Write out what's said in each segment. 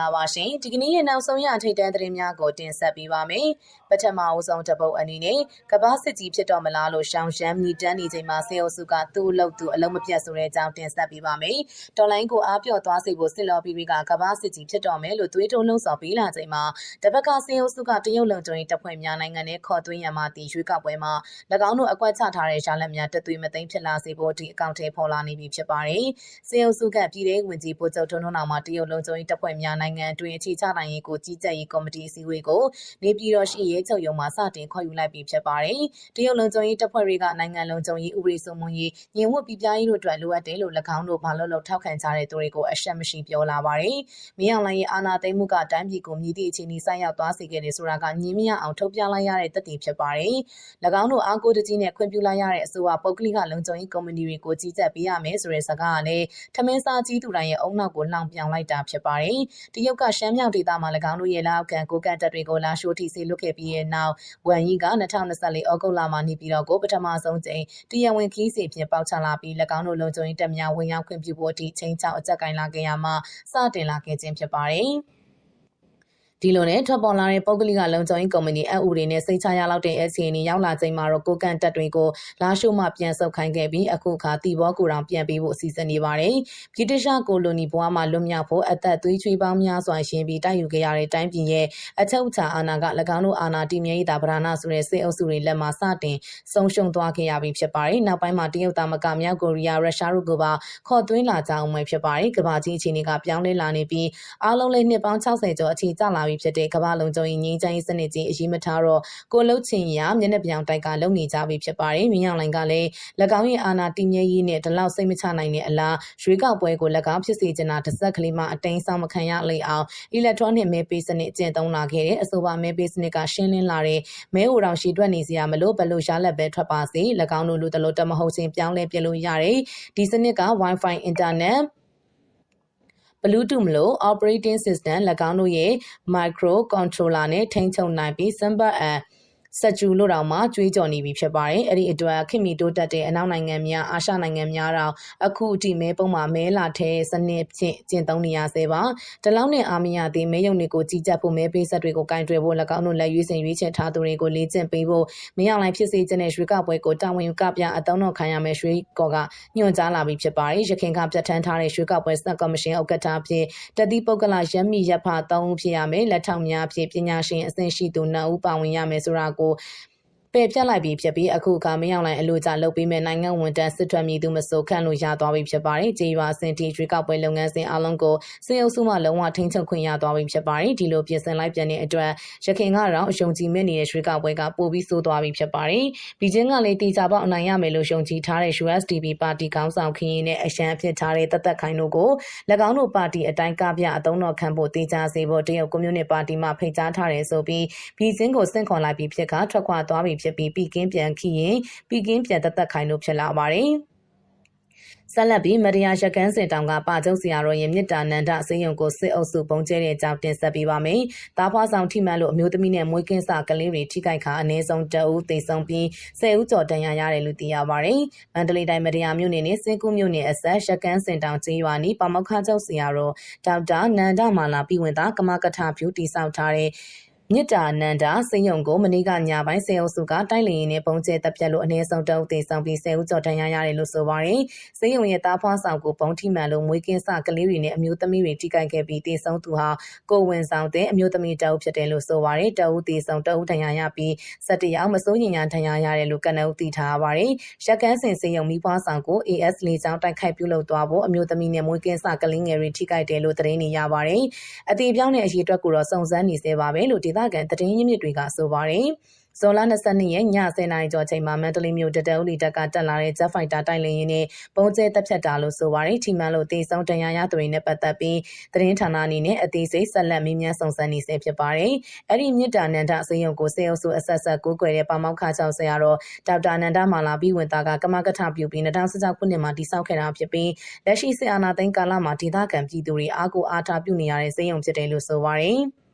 ္ဂလာပါရှင်ဒီကနေ့ရဲ့နောက်ဆုံးရထိတ်တန်းသတင်းများကိုတင်ဆက်ပေးပါမယ်ပထမအဆုံးတစ်ပုတ်အနေနဲ့ကမ္ဘာစစ်ကြီးဖြစ်တော်မလားလို့ရှောင်းရှမ်းမြည်တမ်းနေချိန်မှာစေအုပ်စုကသူ့အလုပ်သူအလုံးမပြတ်ဆိုတဲ့အကြောင်းတင်ဆက်ပေးပါမယ်တော်လိုင်းကိုအားပြော့သွားစေဖို့စစ်လော်ပီတွေကကမ္ဘာစစ်ကြီးဖြစ်တော်မယ်လို့သွေးထိုးလှုံ့ဆော်ပေးလာချိန်မှာတပတ်ကစေအုပ်စုကတရုတ်လုံခြုံရေးတပ်ဖွဲ့များနိုင်ငံနဲ့ခေါ်သွင်းရန်မှတည်ရွေးကောက်ပွဲမှာ၎င်းတို့အကွက်ချထားတဲ့ရှားလက်များတသွေးမသိမ်းဖြစ်လာစေဖို့ဒီအကောင့်ထဲပေါ်လာနေပြီဖြစ်ပါတယ်စေအုပ်စုကပြည်ထောင်ဝင်ကြီးဗိုလ်ချုပ်ထွန်းထွန်းအောင်မှတရုတ်လုံခြုံရေးတပ်ဖွဲ့များနိုင်ငံအတွင်းအခြေချနိုင်ရေးကို ကြီးကြပ်ရေးကော်မတီအစည်းအဝေးကို နေပြည်တော်ရှိရေးချုပ်ရုံးမှစတင်ခေါ်ယူလိုက်ပြီ ဖြစ်ပါတယ်။တရုတ်လုံခြုံရေးတပ်ဖွဲ့တွေက နိုင်ငံလုံခြုံရေး ဥပဒေစိုးမိုးရေးညီဝတ်ပြပြရေးတို့အတွက် လိုအပ်တယ်လို့၎င်းတို့ ဘာလို့လို့ထောက်ခံကြတဲ့သူတွေကို အရှက်မရှိ ပြောလာပါတယ်။မင်းအောင်လှိုင်ရဲ့ အာဏာသိမ်းမှုက တိုင်းပြည်ကိုမြည်သည့်အခြေအနေ ဆိုက်ရောက်သွားစေခဲ့တယ်ဆိုတာကညင်းမရအောင် ထုတ်ပြလိုက်ရတဲ့ သက်သေဖြစ်ပါတယ်။၎င်းတို့ အားကိုးတကြီးနဲ့ ခွင့်ပြုလိုက်ရတဲ့ အဆိုအပုဂ္ဂလိက လုံခြုံရေးကုမ္ပဏီတွေကို ကြီးကြပ်ပေးရမယ်ဆိုတဲ့ စကားကလည်း ထမင်းစားကြီးသူတိုင်းရဲ့အုံနောက်ကို လှောင်ပြောင်လိုက်တာ ဖြစ်ပါတယ်။တရုတ်ကရှမ်းမြောက်ဒေသမှာ၎င်းတို့ရဲ့လက်အောက်ခံကိုကန့်တပ်တွေကိုလာရှိုးထိစေလွတ်ခဲ့ပြီးတဲ့နောက်ဝန်ကြီးက2024ဩဂုတ်လမှာနေပြည်တော်ကိုပထမဆုံးကြိမ်တရားဝင်ခီးစီဖြင့်ပေါက်ချလာပြီး၎င်းတို့လုံခြုံရေးတပ်များဝင်ရောက်ခွင့်ပြုဖို့အထိချိန်ချောက်အကြက်ကင်လာခဲ့ရမှစတင်လာခဲ့ခြင်းဖြစ်ပါတယ်။ ဒီလိုနဲ့ထွက်ပေါ်လာတဲ့ပုဂ္ဂလိကလုံခြုံရေးကုမ္ပဏီအပ်ဥတွေနဲ့စိတ်ချရလောက်တဲ့အခြေအနေရောက်လာချိန်မှာတော့ကိုကန်တက်တွေကိုလာရှိုးမှပြန်ဆုတ်ခိုင်းခဲ့ပြီးအခုအခါတီဘောကိုတောင်ပြန်ပေးဖို့အစီအစဉ်နေပါတယ်။ပြည်တရှကိုလိုနီဘွားမှာလွတ်မြောက်ဖို့အသက်သွေးချွေးပေါင်းများစွာရှင်ပြီးတိုက်ယူခဲ့ရတဲ့တိုင်းပြည်ရဲ့အချက်အချာအာဏာက၎င်းတို့အာဏာတည်မြဲရေးတာဗရာဏဆိုတဲ့စစ်အုပ်စုတွေလက်မှာစတင်ဆုံးရှုံးသွားခဲ့ရပြီဖြစ်ပါတယ်။နောက်ပိုင်းမှာတရုတ်သားမကမြောက်ကိုရီးယားရုရှားတို့ကပါခေါ်သွင်းလာကြအောင်ပဲဖြစ်ပါတယ်။ကမ္ဘာကြီးအခြေအနေကပြောင်းလဲလာနေပြီးအားလုံးလေးနှစ်ပေါင်း60ကျော်အခြေကျလာပြီဖြစ်တဲ့ကမ္ဘာလုံးကြုံရင်ငင်းချိုင်းစနစ်ကြီးအရေးမထားတော့ကိုလှုပ်ချင်ရမျက်နှာပြောင်တိုက်ကလုံနေကြပြီဖြစ်ပါတယ်။မြင်းအောင်လိုင်ကလည်း၎င်းရဲ့အာဏာတည်မြဲရေးနဲ့ဒီလောက်စိတ်မချနိုင်တဲ့အလားရွေးကောက်ပွဲကို၎င်းဖြစ်စေချင်တာတစ်စက်ကလေးမှအတိုင်းဆောင်မခံရလိမ့်အောင်အီလက်ထရောနစ်မဲပေးစနစ်ကျင့်သုံးလာခဲ့တဲ့အဆိုပါမဲပေးစနစ်ကရှင်းလင်းလာတဲ့မဲဟိုတောင်ရှည်တွက်နေစရာမလို့ဘလို့ရလက်ပဲထွက်ပါစေ၎င်းတို့လူတလို့တမဟုတ်ချင်းပြောင်းလဲပြလို့ရတယ်ဒီစနစ်က Wi-Fi internet Bluetooth မလို့ operating system ၎င်းတို့ရဲ့ micro controller နဲ့ထိန်းချုပ်နိုင်ပြီး simple and စက်ကျူလို့တောင်မှကြွေးကြော်နေပြီဖြစ်ပါတယ်။အဲ့ဒီအတွက်ခင်မီတိုးတက်တဲ့အနောက်နိုင်ငံများအာရှနိုင်ငံများတော့အခုအထိမဲပုံမှာမဲလာတဲ့စနစ်ဖြင့်ကျင့်သုံးနေရဆဲပါ။ဒီလောက်နဲ့အာမီယာသည်မဲယုံတွေကိုကြီးကြပ်ဖို့မဲပေးဆက်တွေကိုကင်တွယ်ဖို့၎င်းတို့လက်ရွေးစင်ရွေးချယ်ထားသူတွေကိုလေ့ကျင့်ပေးဖို့မင်းအောင်လှိုင်ဖြစ်စေခြင်းနဲ့ရွှေကပွဲကိုတာဝန်ကပြအတုံးတော်ခံရမယ်ရွှေကော်ကညွှန်ကြားလာပြီဖြစ်ပါတယ်။ရခိုင်ကပြဋ္ဌာန်းထားတဲ့ရွှေကပွဲစက်ကော်မရှင်ဥက္ကဋ္ဌဖြင့်တတိပုဂ္ဂလရပ်မိရပ်ဖ3ဦးဖြစ်ရမယ်လက်ထောက်များဖြင့်ပညာရှင်အဆင့်ရှိသူ2ဦးပါဝင်ရမယ်ဆိုတာကို ပယ်ဖြတ်လိုက်ပြီးဖြစ်ပြီးအခုအခါမရောက်လိုက်အလို့ကြလုပ်ပြီးမဲ့နိုင်ငံဝန်တန်းစစ်ထွက်မည်သူမဆိုခန့်လို့ရသွားပြီဖြစ်ပါတယ်။ကြေးရွာစင်တီရွေးကောက်ပွဲလုပ်ငန်းစဉ်အလုံးကိုစေအုပ်စုမှလုံးဝထိန်းချုပ်ခွင့်ရသွားပြီဖြစ်ပါတယ်။ဒီလိုပြင်ဆင်လိုက်ပြန်တဲ့အတွက်ရခိုင်ကတော့အယုံကြည်မဲ့နေတဲ့ရွေးကောက်ပွဲကပိုပြီးဆိုးသွားပြီဖြစ်ပါတယ်။ဘီဂျင်းကလည်းတီချာပေါက်အနိုင်ရမယ်လို့ယုံကြည်ထားတဲ့ USDP ပါတီကောင်းဆောင်ခင်းရင်နဲ့အရှမ်းဖြစ်ထားတဲ့တသက်ခိုင်တို့ကို၎င်းတို့ပါတီအတိုင်းကပြအသုံးတော်ခံဖို့တေချာစေဖို့တရုတ်ကွန်မြူနတီပါတီမှဖိတ်ကြားထားတယ်ဆိုပြီးဘီဂျင်းကိုစင့်ခေါ်လိုက်ပြီးဖြစ်ကထွက်ခွာသွားပြီဖြစ်ပြီးပီကင်းပြန်ခိရင်ပီကင်းပြန်တသက်ခိုင်လို့ဖြစ်လာပါတယ်ဆက်လက်ပြီးမရယာရကန်းစင်တောင်ကပါကျုပ်ဆရာတော်ရဲ့မြစ်တာနန္ဒစေယုံကိုစစ်အုပ်စုပုံကျဲတဲ့အကြောင်းတင်ဆက်ပေးပါမယ်။တားဖွားဆောင်ထိမှန်လို့အမျိုးသမီးနဲ့မွေးကင်းစကလေးတွေထိခိုက်ခါအနည်းဆုံးတအုပ်သေဆုံးပြီးဆယ်ဦးကျော်တန်ရာရတယ်လို့သိရပါတယ်။မန္တလေးတိုင်းမရယာမြို့နယ်နဲ့စင်ကူးမြို့နယ်အဆက်ရကန်းစင်တောင်ကျေးရွာနီးပမောက္ခကျုပ်ဆရာတော်ဒေါက်တာနန္ဒမာလာပြည်ဝင်သားကမကထဖြူတိဆောက်ထားတဲ့ မြစ်တာနန္ဒာစိန်ယုံကိုမနေ့ကညပိုင်းစေအုပ်စုကတိုက်လေရင်နဲ့ပုံကျဲတပ်ပြတ်လို့အနည်းဆုံးတအုပ်သေးဆောင်ပြီးဆယ်ဦးကျော်တန်ရရတယ်လို့ဆိုပါတယ်။စိန်ယုံရဲ့တားဖွားဆောင်ကိုပုံထိမှန်လို့မွေးကင်းစကလေးတွေနဲ့အမျိုးသမီးတွေထိခိုက်ခဲ့ပြီးတေဆုံးသူဟာကိုဝင်ဆောင်တဲ့အမျိုးသမီးတအုပ်ဖြစ်တယ်လို့ဆိုပါတယ်။တအုပ်တေဆုံးတအုပ်တန်ရရပြီးစက်တရအောင်မစိုးရင်ညာတန်ရရတယ်လို့ကနအုပ်သိထားပါတယ်။ရက်ကန်းစင်စိန်ယုံမိဖွားဆောင်ကို AS လေးချောင်းတိုက်ခိုက်ပြုလုပ်သွားဖို့အမျိုးသမီးနဲ့မွေးကင်းစကလေးငယ်တွေထိခိုက်တယ်လို့သတင်းနေရပါတယ်။အသေးပြောင်းတဲ့အရေးအတွက်ကိုတော့စုံစမ်းနေသေးပါပဲလို့ဒေသခံသတင်းရင်းမြစ်တွေကဆိုပါတယ်။ဇွန်လ22ရက်ည10:00နာရီကျော်ချိန်မှာမန္တလေးမြို့တတအုပ်လီတပ်ကတက်လာတဲ့ Jet Fighter တိုက်လေယာဉ်နဲ့ပုံကျဲတပ်ဖြတ်တာလို့ဆိုပါတယ်။ထိမှန်လို့တေဆုံးတန်ရာရသူတွေနဲ့ပတ်သက်ပြီးသတင်းဌာနအနေနဲ့အသေးစိတ်ဆက်လက်မေးမြန်းစုံစမ်းနေဆဲဖြစ်ပါတယ်။အဲ့ဒီမြစ်တာနန္ဒအစည်းအရုံကိုစေအုပ်စုအဆက်ဆက်ကိုးကွယ်တဲ့ပါမောက်ခချောက်ဆရာတော်ဒေါက်တာနန္ဒမာလာပြီးဝင်သားကကမကထပြုပြီး2016ခုနှစ်မှာတည်ဆောက်ခဲ့တာဖြစ်ပြီးလက်ရှိစစ်အာဏာသိမ်းကာလမှာဒေသခံပြည်သူတွေအားကိုအားထားပြုနေရတဲ့စေယုံဖြစ်တယ်လို့ဆိုပါတယ်။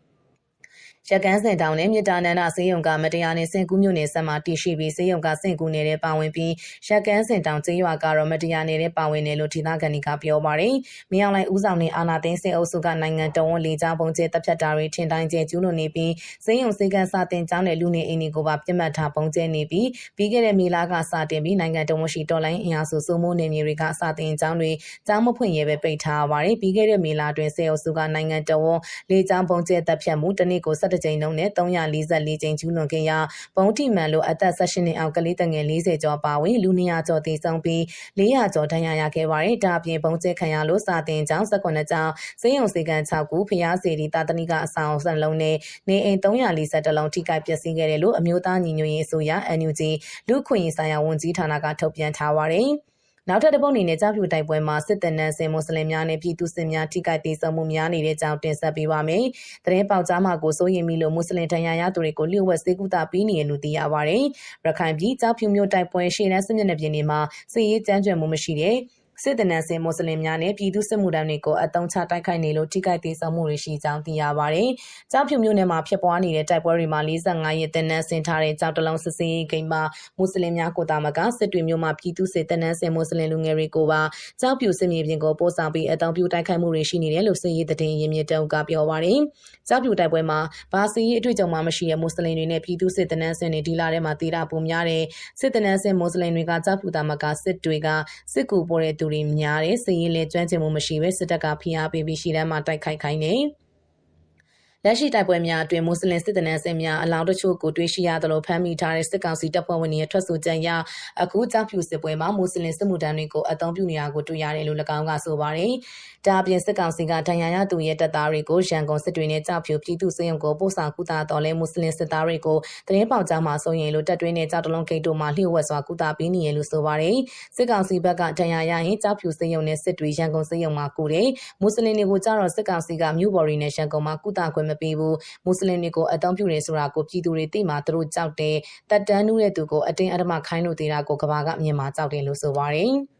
ရက်ကန်းစင်တောင်နဲ့မြစ်တာနန္ဒဆေးရုံကမတရားနဲ့စင်ကူးမြို့နယ်ဆက်မှာတည်ရှိပြီးဆေးရုံကစင်ကူးနေတဲ့ပါဝင်ပြီးရက်ကန်းစင်တောင်ကျေးရွာကတော့မတရားနေတဲ့ပါဝင်တယ်လို့ဒေသခံတွေကပြောပါတယ်။မြောင်လိုက်ဦးဆောင်တဲ့အာနာသိန်းစင်အုပ်စုကနိုင်ငံတော်ဝန်လေးကြားပုံကျဲတပ်ဖြတ်တာတွေထင်တိုင်းကျဲကျူးလွန်နေပြီးဆေးရုံစေကန်းစာတင်ကျောင်းနဲ့လူနေအိမ်တွေကိုပါပြစ်မှတ်ထားပုံကျဲနေပြီးပြီးခဲ့တဲ့မေလကစတင်ပြီးနိုင်ငံတော်ဝန်ရှိတော်လိုင်းအင်အားစုစုမိုးနေမြေတွေကစာတင်ကျောင်းတွေကျောင်းမဖွင့်ရဲပဲပိတ်ထားပါတယ်။ပြီးခဲ့တဲ့မေလအတွင်းဆေးအုပ်စုကနိုင်ငံတော်ဝန်လေးကျောင်းပုံကျဲတပ်ဖြတ်မှုတစ်နေ့ကို17ကြိမ်နှုန်းနဲ့344ကြိမ်ကျူးလွန်ခဲ့ရာပုံထိမှန်လို့အသက်18နှစ်အောက်ကလေးတငယ်40ကျော်ပါဝင်လူ200ကျော်တည်ဆုံပြီး400ကျော်ဒဏ်ရာရခဲ့ပါတယ်။ဒါအပြင်ပုံကျဲခံရလို့စာတင်ကျောင်း18ကျောင်းစေယုံစေကန်6ခုဖျားစီဒီတာတနိကအဆောင်စံလုံးနဲ့နေအိမ်340လုံးထိခိုက်ပျက်စီးခဲ့တယ်လို့အမျိုးသားညီညွတ်ရေးအစိုးရ NUG လူခွင့်ရေးဆိုင်ရာဝန်ကြီးဌာနကထုတ်ပြန်ထားပါတယ်။ နောက်ထပ်တစ်ပုတ်အနေနဲ့ကြောက်ဖြူတိုက်ပွဲမှာစစ်တပ်နဲ့ဆင်မွတ်စလင်များနဲ့ပြည်သူစစ်များထိခိုက်ဒေဆုံးမှုများနေတဲ့ကြောင်းတင်ဆက်ပေးပါမယ်။တရင်ပေါက်ကြားမှာကိုစိုးရင်မီလို့မွတ်စလင်ထံရရသူတွေကိုလျှို့ဝှက်စေကူတာပြီးနေရလို့သိရပါတယ်။ရခိုင်ပြည်ကြောက်ဖြူမျိုးတိုက်ပွဲရှေ့တန်းစစ်မျက်နှာပြင်တွေမှာစစ်ရေးကြမ်းကြုတ်မှုမရှိတဲ့ စစ်တပ်နဲ့ဆင်မွတ်စလင်များနဲ့ပြည်သူစစ်မှုထမ်းတွေကိုအတုံးချတိုက်ခိုက်နေလို့ထိခိုက်သေးဆုံးမှုတွေရှိကြောင်းသိရပါတယ်။ကြောက်ဖြူမျိုးနယ်မှာဖြစ်ပွားနေတဲ့တိုက်ပွဲတွေမှာ45ရက်တန်းနဲ့ဆင်ထားတဲ့ကြောက်တလုံးစစ်စင်းဂိမ်းမှာမွတ်စလင်များကိုတာမကစစ်တွေမျိုးမှာပြည်သူစစ်တပ်နဲ့ဆင်မွတ်စလင်လူငယ်တွေကိုပါကြောက်ဖြူစစ်မြေပြင်ကိုပို့ဆောင်ပြီးအတုံးပြတိုက်ခိုက်မှုတွေရှိနေတယ်လို့စစ်ရေးသတင်းရင်းမြစ်တုံးကပြောပါတယ်။ကြောက်ဖြူတိုက်ပွဲမှာဘာစီရေးအတွေ့အကြုံမှမရှိတဲ့မွတ်စလင်တွေနဲ့ပြည်သူစစ်တပ်နဲ့ဆင်တွေဒီလာထဲမှာတေးတာပုံများတဲ့စစ်တပ်နဲ့ဆင်မွတ်စလင်တွေကကြောက်ဖြူတာမကစစ်တွေကစစ်ကူပို့တဲ့သူတွေများတဲ့စည်ရင်လေကျွမ်းကျင်မှုမရှိဘဲစစ်တပ်ကဖိအားပေးပြီးရှီတန်းမှာတိုက်ခိုက်ခိုင်းနေ လက်ရှိတိုက်ပွဲများအတွင်းမွတ်စလင်စစ်တပ်နဲ့ဆင်များအလောင်းတချို့ကိုတွေ့ရှိရသလိုဖမ်းမိထားတဲ့စစ်ကောင်စီတပ်ဖွဲ့ဝင်တွေရဲ့ထွက်ဆိုကြရအခုကြောက်ဖြူစစ်ပွဲမှာမွတ်စလင်စစ်မှုထမ်းတွေကိုအသုံးပြုနေတာကိုတွေ့ရတယ်လို့၎င်းကဆိုပါတယ်။ဒါအပြင်စစ်ကောင်စီကဒဏ်ရာရသူရဲ့တပ်သားတွေကိုရန်ကုန်စစ်တွေနဲ့ကြောက်ဖြူပြည်သူစစ်ရုံကိုပို့ဆောင်ကူတာတော်လဲမွတ်စလင်စစ်သားတွေကိုတရင်ပေါက်ကြားမှာဆိုရင်လို့တပ်တွင်းနဲ့ကြောက်တလုံးဂိတ်တို့မှာလျှို့ဝှက်စွာကူတာပေးနေရလို့ဆိုပါတယ်။စစ်ကောင်စီဘက်ကဒဏ်ရာရရင်ကြောက်ဖြူစစ်ရုံနဲ့စစ်တွေရန်ကုန်စစ်ရုံမှာကူတယ်။မွတ်စလင်တွေကိုကြတော့စစ်ကောင်စီကမြို့ပေါ်ရီနဲ့ရန်ကုန်မှာကူတာခွင့်မပေးဘူး။မွတ်စလင်တွေကိုအတောင်းပြုနေဆိုတာကိုပြည်သူတွေသိမှသူတို့ကြောက်တယ်။တက်တန်းနူးတဲ့သူကိုအတင်းအဓမ္မခိုင်းလို့သေးတာကိုကဘာကမြင်မှာကြောက်တယ်လို့ဆိုပါတယ်။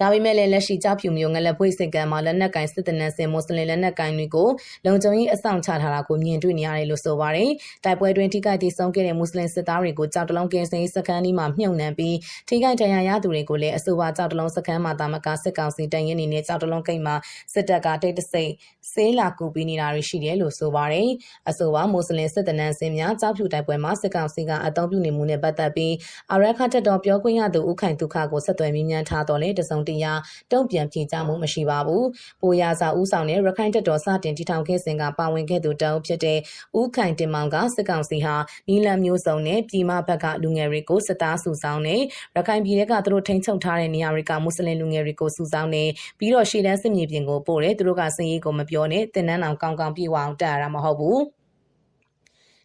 ဒါပေမဲ့လည်းလက်ရှိကြောက်ဖြူမျိုးငလက်ပွေစစ်ကမ်းမှာလက်နက်ကင်စစ်တပ်နဲ့ဆင်မွတ်စလင်လက်နက်ကင်တွေကိုလုံခြုံရေးအဆောင်ချထားတာကိုမြင်တွေ့နေရတယ်လို့ဆိုပါတယ်။တိုက်ပွဲတွင်ထိခိုက်ဒေဆုံးခဲ့တဲ့မွတ်စလင်စစ်သားတွေကိုကြောက်တလုံးကင်းစင်စခန်းဒီမှာမြှုပ်နှံပြီးထိခိုက်ဒဏ်ရာရသူတွေကိုလည်းအဆိုပါကြောက်တလုံးစခန်းမှာတာမကစစ်ကောင်စီတန်ရင်နေနဲ့ကြောက်တလုံးကိတ်မှာစစ်တပ်ကတိတ်တဆိတ်ဆေးလာကူပြီးနေတာတွေရှိတယ်လို့ဆိုပါတယ်။အဆိုပါမွတ်စလင်စစ်တပ်နဲ့ဆင်များကြောက်ဖြူတိုက်ပွဲမှာစစ်ကောင်စီကအတောင်းပြုနေမှုနဲ့ပတ်သက်ပြီးအာရခတ်တော်ပြောခွင့်ရသူဦးခိုင်ဒုက္ခကိုဆက်သွယ်မြင်းမြန်းထားတော်လဲတစုံတရာတုံ့ပြန်ပြင်ကြမှုမရှိပါဘူး။ပိုရစာဦးဆောင်တဲ့ရခိုင်တပ်တော်စတင်တည်ထောင်ခဲ့စဉ်ကပါဝင်ခဲ့သူတအုပ်ဖြစ်တဲ့ဦးခိုင်တင်မောင်ကစစ်ကောင်စီဟာနီလန်မျိုးစုံနဲ့ပြည်မဘက်ကလူငယ်တွေကိုစစ်သားစုဆောင်နေရခိုင်ပြည်ကသူတို့ထိန်းချုပ်ထားတဲ့နေရာတွေကမွတ်စလင်လူငယ်တွေကိုစုဆောင်နေပြီးတော့ရှေ့တန်းစစ်မြေပြင်ကိုပို့တယ်သူတို့ကစင်ရေးကိုမပြောနဲ့တင်နန်းအောင်ကောင်းကောင်းပြေဝအောင်တက်ရတာမဟုတ်ဘူး။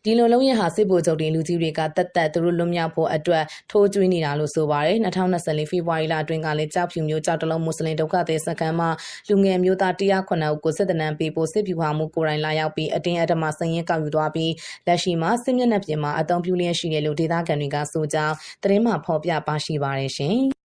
ဒီလိုလုံးရဟာစစ်ဗိုလ်ချုပ်တွေလူကြီးတွေကတက်တက်သူတို့လွတ်မြောက်ဖို့အတွက်ထိုးကျွေးနေတာလို့ဆိုပါတယ်2024ဖေဖော်ဝါရီလအတွင်းကလည်းကြောက်ဖြူမျိုးကြောက်တလုံးမွတ်စလင်ဒုက္ခသည်စခန်းမှာလူငယ်မျိုးသား109ဦးကိုစစ်တနံပေးဖို့စစ်ဖြူဟာမှုကိုယ်တိုင်လာရောက်ပြီးအတင်းအဓမ္မစည်ရင်ကောက်ယူသွားပြီးလက်ရှိမှာစစ်မျက်နှာပြင်မှာအုံပြုလျက်ရှိတယ်လို့ဒေသခံတွေကဆိုကြောင်းသတင်းမှဖော်ပြပါရှိပါတယ်ရှင်